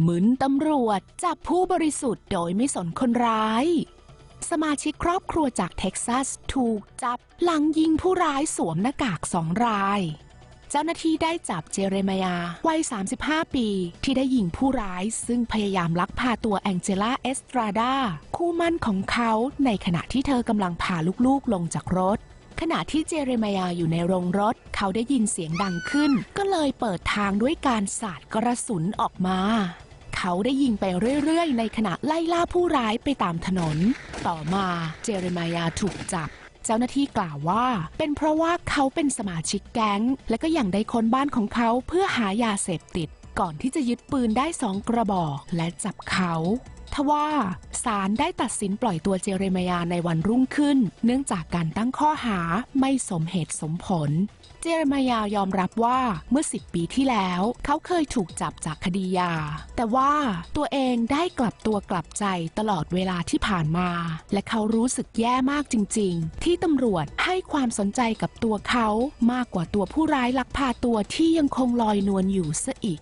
หมึนตำรวจจับผู้บริสุทธิ์โดยไม่สนคนร้าย สมาชิกครอบครัวจากเท็กซัสถูกจับหลังยิงผู้ร้ายสวมหน้ากากสองราย เจ้าหน้าที่ได้จับเจเรมายาวัย 35 ปี ที่ได้ยิงผู้ร้ายซึ่งพยายามลักพาตัวแองเจล่าเอสตราดาคู่มั่นของเขาในขณะที่เธอกำลังพาลูกๆลงจากรถ ขณะที่เจเรมายาอยู่ในโรงรถ เขาได้ยินเสียงดังขึ้น ก็เลยเปิดทางด้วยการสาดกระสุนออกมา เขาได้ยิงไปเรื่อยๆ ในขณะไล่ล่าผู้ร้ายไปตามถนน ต่อมาเจเรมายาถูกจับเจ้าหน้าที่กล่าวว่า เป็นเพราะว่าเขาเป็นสมาชิกแก๊ง และก็ยังได้ค้นบ้านของเขาเพื่อหายาเสพติด ก่อนที่จะยึดปืนได้สองกระบอกและจับเขา ทว่าศาลได้ตัดสินปล่อยตัวเจเรมยาในวันรุ่งขึ้น เนื่องจากการตั้งข้อหาไม่สมเหตุสมผล เจเรมายายอมรับว่าเมื่อ 10 ปีที่แล้ว เขาเคยถูกจับจากคดียา แต่ว่าตัวเองได้กลับตัวกลับใจตลอดเวลาที่ผ่านมา และเขารู้สึกแย่มากจริง ๆ ที่ตำรวจให้ความสนใจกับตัวเขามากกว่าตัวผู้ร้ายลักพาตัวที่ยังคงลอยนวลอยู่ซะอีก